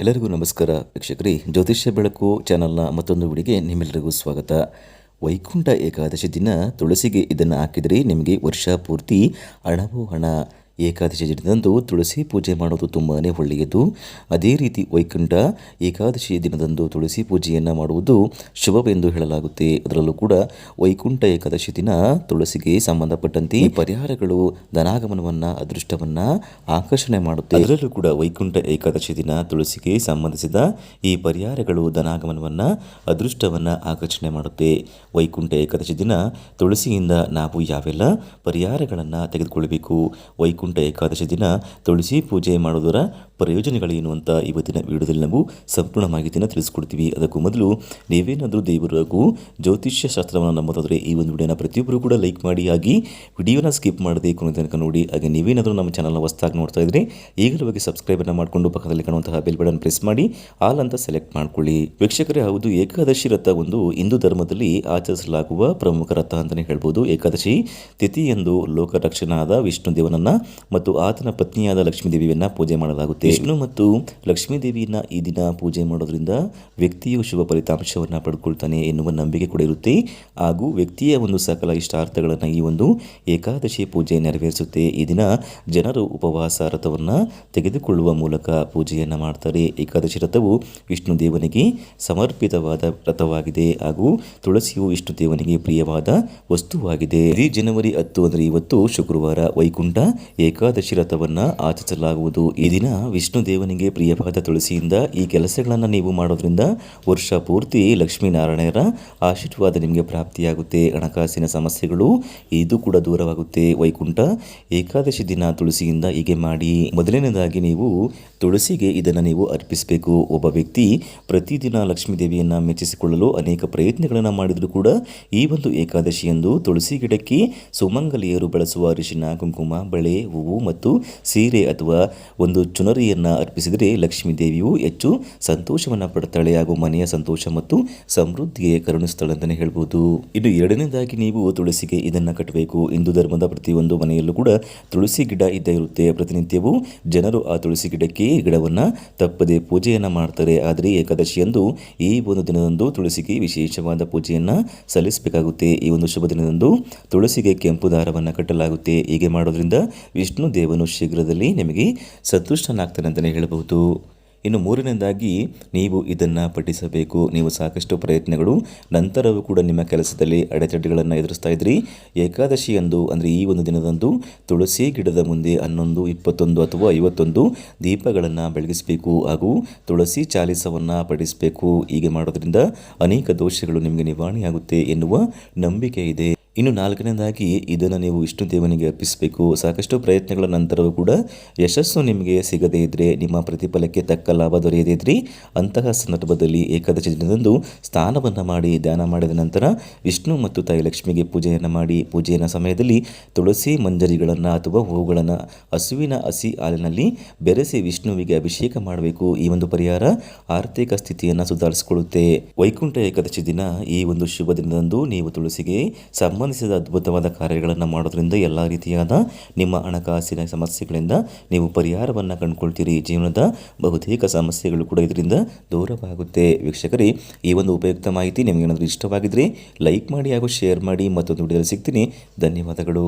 ಎಲ್ಲರಿಗೂ ನಮಸ್ಕಾರ ವೀಕ್ಷಕರೇ. ಜ್ಯೋತಿಷ್ಯ ಬೆಳಕು ಚಾನಲ್ನ ಮತ್ತೊಂದು ವಿಡಿಗೆ ನಿಮ್ಮೆಲ್ಲರಿಗೂ ಸ್ವಾಗತ. ವೈಕುಂಠ ಏಕಾದಶಿ ದಿನ ತುಳಸಿಗೆ ಇದನ್ನು ಹಾಕಿದರೆ ನಿಮಗೆ ವರ್ಷ ಪೂರ್ತಿ ಹಣವು ಹಣ. ಏಕಾದಶಿ ದಿನದಂದು ತುಳಸಿ ಪೂಜೆ ಮಾಡೋದು ತುಂಬಾ ಒಳ್ಳೆಯದು. ಅದೇ ರೀತಿ ವೈಕುಂಠ ಏಕಾದಶಿ ದಿನದಂದು ತುಳಸಿ ಪೂಜೆಯನ್ನು ಮಾಡುವುದು ಶುಭವೆಂದು ಹೇಳಲಾಗುತ್ತೆ. ಅದರಲ್ಲೂ ಕೂಡ ವೈಕುಂಠ ಏಕಾದಶಿ ದಿನ ತುಳಸಿಗೆ ಸಂಬಂಧಪಟ್ಟಂತೆ ಪರಿಹಾರಗಳು, ಧನಾಗಮನವನ್ನು, ಅದೃಷ್ಟವನ್ನು ಆಕರ್ಷಣೆ ಮಾಡುತ್ತೆ. ಅದರಲ್ಲೂ ಕೂಡ ವೈಕುಂಠ ಏಕಾದಶಿ ದಿನ ತುಳಸಿಗೆ ಸಂಬಂಧಿಸಿದ ಈ ಪರಿಹಾರಗಳು, ಧನಾಗಮನವನ್ನು, ಅದೃಷ್ಟವನ್ನು ಆಕರ್ಷಣೆ ಮಾಡುತ್ತೆ. ವೈಕುಂಠ ಏಕಾದಶಿ ದಿನ ತುಳಸಿಯಿಂದ ನಾವು ಯಾವೆಲ್ಲ ಪರಿಹಾರಗಳನ್ನು ತೆಗೆದುಕೊಳ್ಳಬೇಕು ವೈಕುಂಠ ಏಕಾದಶಿ ದಿನ ತುಳಸಿ ಪೂಜೆ ಮಾಡೋದರ ಪ್ರಯೋಜನಗಳೇನು ಅಂತ ಇವತ್ತಿನ ವಿಡಿಯೋದಲ್ಲಿ ನಾವು ಸಂಪೂರ್ಣ ಮಾಹಿತಿಯನ್ನು ತಿಳಿಸ್ಕೊಡ್ತೀವಿ. ಅದಕ್ಕೂ ಮೊದಲು ನೀವೇನಾದರೂ ದೇವರು ಹಾಗೂ ಜ್ಯೋತಿಷ್ಯ ಶಾಸ್ತ್ರವನ್ನು ನಂಬೋದಾದರೆ ಈ ಒಂದು ವಿಡಿಯೋನ ಪ್ರತಿಯೊಬ್ಬರು ಕೂಡ ಲೈಕ್ ಮಾಡಿ, ಹಾಗೆ ವಿಡಿಯೋನ ಸ್ಕಿಪ್ ಮಾಡದೆ ಕೊನೆ ತನಕ ನೋಡಿ, ಹಾಗೆ ನೀವೇನಾದರೂ ನಮ್ಮ ಚಾನಲ್ನ ಹೊಸದಾಗಿ ನೋಡ್ತಾ ಇದ್ರೆ ಈಗಲೂ ಬಗ್ಗೆ ಸಬ್ಸ್ಕ್ರೈಬನ್ನು ಮಾಡಿಕೊಂಡು ಪಕ್ಕದಲ್ಲಿ ಕಾಣುವಂತಹ ಬೆಲ್ ಬಟನ್ ಪ್ರೆಸ್ ಮಾಡಿ ಆಲ್ ಅಂತ ಸೆಲೆಕ್ಟ್ ಮಾಡಿಕೊಳ್ಳಿ. ವೀಕ್ಷಕರೇ, ಹೌದು, ಏಕಾದಶಿ ರಥ ಒಂದು ಹಿಂದೂ ಧರ್ಮದಲ್ಲಿ ಆಚರಿಸಲಾಗುವ ಪ್ರಮುಖ ರಥ ಅಂತಲೇ ಹೇಳ್ಬೋದು. ಏಕಾದಶಿ ತಿಥಿಯಂದು ಲೋಕ ರಕ್ಷಣಾದ ವಿಷ್ಣು ದೇವನನ್ನ ಮತ್ತು ಆತನ ಪತ್ನಿಯಾದ ಲಕ್ಷ್ಮೀ ದೇವಿಯನ್ನ ಪೂಜೆ ಮಾಡಲಾಗುತ್ತೆ. ವಿಷ್ಣು ಮತ್ತು ಲಕ್ಷ್ಮೀ ದೇವಿಯನ್ನ ಈ ದಿನ ಪೂಜೆ ಮಾಡೋದ್ರಿಂದ ವ್ಯಕ್ತಿಯು ಶುಭ ಫಲಿತಾಂಶವನ್ನು ಪಡ್ಕೊಳ್ತಾನೆ ಎನ್ನುವ ನಂಬಿಕೆ ಕೂಡ ಇರುತ್ತೆ. ಹಾಗೂ ವ್ಯಕ್ತಿಯ ಒಂದು ಸಕಲ ಇಷ್ಟಾರ್ಥಗಳನ್ನು ಈ ಒಂದು ಏಕಾದಶಿ ಪೂಜೆ ನೆರವೇರಿಸುತ್ತೆ. ಈ ದಿನ ಜನರು ಉಪವಾಸ ರಥವನ್ನು ತೆಗೆದುಕೊಳ್ಳುವ ಮೂಲಕ ಪೂಜೆಯನ್ನು ಮಾಡ್ತಾರೆ. ಏಕಾದಶಿ ರಥವು ವಿಷ್ಣು ದೇವನಿಗೆ ಸಮರ್ಪಿತವಾದ ರಥವಾಗಿದೆ ಹಾಗೂ ತುಳಸಿಯು ವಿಷ್ಣು ದೇವನಿಗೆ ಪ್ರಿಯವಾದ ವಸ್ತುವಾಗಿದೆ. ಇಡೀ ಜನವರಿ ಹತ್ತು ಅಂದರೆ ಇವತ್ತು ಶುಕ್ರವಾರ ವೈಕುಂಠ ಏಕಾದಶಿ ರಥವನ್ನು ಆಚರಿಸಲಾಗುವುದು. ಈ ದಿನ ವಿಷ್ಣು ದೇವನಿಗೆ ಪ್ರಿಯವಾದ ತುಳಸಿಯಿಂದ ಈ ಕೆಲಸಗಳನ್ನು ನೀವು ಮಾಡೋದ್ರಿಂದ ವರ್ಷ ಪೂರ್ತಿ ಲಕ್ಷ್ಮೀನಾರಾಯಣರ ಆಶೀರ್ವಾದ ನಿಮಗೆ ಪ್ರಾಪ್ತಿಯಾಗುತ್ತೆ. ಹಣಕಾಸಿನ ಸಮಸ್ಯೆಗಳು ಇದು ಕೂಡ ದೂರವಾಗುತ್ತೆ. ವೈಕುಂಠ, ಏಕಾದಶಿ ದಿನ ತುಳಸಿಯಿಂದ ಹೀಗೆ ಮಾಡಿ. ಮೊದಲನೇದಾಗಿ ನೀವು ತುಳಸಿಗೆ ಇದನ್ನು ನೀವು ಅರ್ಪಿಸಬೇಕು. ಒಬ್ಬ ವ್ಯಕ್ತಿ ಪ್ರತಿದಿನ ಲಕ್ಷ್ಮೀ ದೇವಿಯನ್ನು ಮೆಚ್ಚಿಸಿಕೊಳ್ಳಲು ಅನೇಕ ಪ್ರಯತ್ನಗಳನ್ನು ಮಾಡಿದರೂ ಕೂಡ ಈ ಒಂದು ಏಕಾದಶಿಯಂದು ತುಳಸಿ ಗಿಡಕ್ಕೆ ಸುಮಂಗಲಿಯರು ಬಳಸುವ ಅರಿಶಿನ, ಕುಂಕುಮ, ಬಳೆ ಹೂವು ಮತ್ತು ಸೀರೆ ಅಥವಾ ಒಂದು ಚುನರಿಯನ್ನು ಅರ್ಪಿಸಿದರೆ ಲಕ್ಷ್ಮೀ ದೇವಿಯು ಹೆಚ್ಚು ಸಂತೋಷವನ್ನು ಪಡ್ತಾಳೆ ಹಾಗೂ ಮನೆಯ ಸಂತೋಷ ಮತ್ತು ಸಮೃದ್ಧಿಗೆ ಕರುಣಿಸ್ತಾಳೆ ಅಂತಲೇ ಹೇಳ್ಬೋದು. ಇದು ಎರಡನೇದಾಗಿ ನೀವು ತುಳಸಿಗೆ ಇದನ್ನು ಕಟ್ಟಬೇಕು. ಹಿಂದೂ ಧರ್ಮದ ಪ್ರತಿಯೊಂದು ಮನೆಯಲ್ಲೂ ಕೂಡ ತುಳಸಿ ಗಿಡ ಇದ್ದೇ ಇರುತ್ತೆ. ಪ್ರತಿನಿತ್ಯವೂ ಜನರು ಆ ತುಳಸಿ ಗಿಡಕ್ಕೆ ಗಿಡವನ್ನು ತಪ್ಪದೆ ಪೂಜೆಯನ್ನು ಮಾಡ್ತಾರೆ. ಆದರೆ ಏಕಾದಶಿಯಂದು ಈ ಒಂದು ದಿನದಂದು ತುಳಸಿಗೆ ವಿಶೇಷವಾದ ಪೂಜೆಯನ್ನು ಸಲ್ಲಿಸಬೇಕಾಗುತ್ತೆ. ಈ ಒಂದು ಶುಭ ದಿನದಂದು ತುಳಸಿಗೆ ಕೆಂಪು ದಾರವನ್ನು ಕಟ್ಟಲಾಗುತ್ತೆ. ಹೀಗೆ ಮಾಡೋದ್ರಿಂದ ವಿಷ್ಣು ದೇವನು ಶೀಘ್ರದಲ್ಲಿ ನಿಮಗೆ ಸಂತುಷ್ಟನಾಗ್ತಾನೆ ಅಂತಲೇ ಹೇಳಬಹುದು. ಇನ್ನು ಮೂರನೇದಾಗಿ, ನೀವು ಇದನ್ನು ಪಠಿಸಬೇಕು. ನೀವು ಸಾಕಷ್ಟು ಪ್ರಯತ್ನಗಳು, ನಂತರವೂ ಕೂಡ ನಿಮ್ಮ ಕೆಲಸದಲ್ಲಿ ಅಡೆತಡೆಗಳನ್ನು ಎದುರಿಸ್ತಾ ಇದ್ರಿ. ಏಕಾದಶಿಯಂದು, ಅಂದರೆ ಈ ಒಂದು ದಿನದಂದು, ತುಳಸಿ ಗಿಡದ ಮುಂದೆ ಹನ್ನೊಂದು, ಇಪ್ಪತ್ತೊಂದು ಅಥವಾ ಐವತ್ತೊಂದು ದೀಪಗಳನ್ನು ಬೆಳಗಿಸಬೇಕು. ಹಾಗೂ ತುಳಸಿ ಚಾಲಿಸವನ್ನು ಪಡಿಸಬೇಕು ಹೀಗೆ ಮಾಡೋದ್ರಿಂದ ಅನೇಕ ದೋಷಗಳು ನಿಮಗೆ ನಿವಾರಣೆಯಾಗುತ್ತೆ ಎನ್ನುವ ನಂಬಿಕೆ ಇದೆ. ಇನ್ನು ನಾಲ್ಕನೇದಾಗಿ ಇದನ್ನು ನೀವು ವಿಷ್ಣು ದೇವನಿಗೆ ಅರ್ಪಿಸಬೇಕು. ಸಾಕಷ್ಟು ಪ್ರಯತ್ನಗಳ ನಂತರವೂ ಕೂಡ ಯಶಸ್ಸು ನಿಮಗೆ ಸಿಗದೇ ಇದ್ದರೆ ನಿಮ್ಮ ಪ್ರತಿಫಲಕ್ಕೆ ತಕ್ಕ ಲಾಭ ದೊರೆಯದೇ ಇದ್ದರೆ ಅಂತಹ ಸಂದರ್ಭದಲ್ಲಿ ಏಕಾದಶಿ ದಿನದಂದು ಸ್ನಾನವನ್ನು ಮಾಡಿ, ಧ್ಯಾನ ಮಾಡಿದ ನಂತರ ವಿಷ್ಣು ಮತ್ತು ತಾಯಿ ಲಕ್ಷ್ಮಿಗೆ ಪೂಜೆಯನ್ನು ಮಾಡಿ ಪೂಜೆಯ ಸಮಯದಲ್ಲಿ ತುಳಸಿ ಮಂಜರಿಗಳನ್ನು ಅಥವಾ ಹೂವುಗಳನ್ನು ಹಸುವಿನ ಹಸಿ ಹಾಲಿನಲ್ಲಿ ಬೆರೆಸಿ ವಿಷ್ಣುವಿಗೆ ಅಭಿಷೇಕ ಮಾಡಬೇಕು. ಈ ಒಂದು ಪರಿಹಾರ ಆರ್ಥಿಕ ಸ್ಥಿತಿಯನ್ನು ಸುಧಾರಿಸಿಕೊಳ್ಳುತ್ತೆ ವೈಕುಂಠ ಏಕಾದಶಿ ದಿನ ಈ ಒಂದು ಶುಭ ದಿನದಂದು ನೀವು ತುಳಸಿಗೆ ಸಂಬಂಧಿಸಿದ ಅದ್ಭುತವಾದ ಕಾರ್ಯಗಳನ್ನು ಮಾಡೋದ್ರಿಂದ ಎಲ್ಲ ರೀತಿಯಾದ ನಿಮ್ಮ ಹಣಕಾಸಿನ ಸಮಸ್ಯೆಗಳಿಂದ ನೀವು ಪರಿಹಾರವನ್ನು ಕಂಡುಕೊಳ್ತೀರಿ. ಜೀವನದ ಬಹುತೇಕ ಸಮಸ್ಯೆಗಳು ಕೂಡ ಇದರಿಂದ ದೂರವಾಗುತ್ತೆ. ವೀಕ್ಷಕರೇ, ಈ ಒಂದು ಉಪಯುಕ್ತ ಮಾಹಿತಿ ನಿಮಗೇನಾದರೂ ಇಷ್ಟವಾಗಿದ್ದರೆ ಲೈಕ್ ಮಾಡಿ ಹಾಗೂ ಶೇರ್ ಮಾಡಿ ಮತ್ತೊಂದು ವಿಡಿಯೋದಲ್ಲಿ ಸಿಗ್ತೀನಿ. ಧನ್ಯವಾದಗಳು.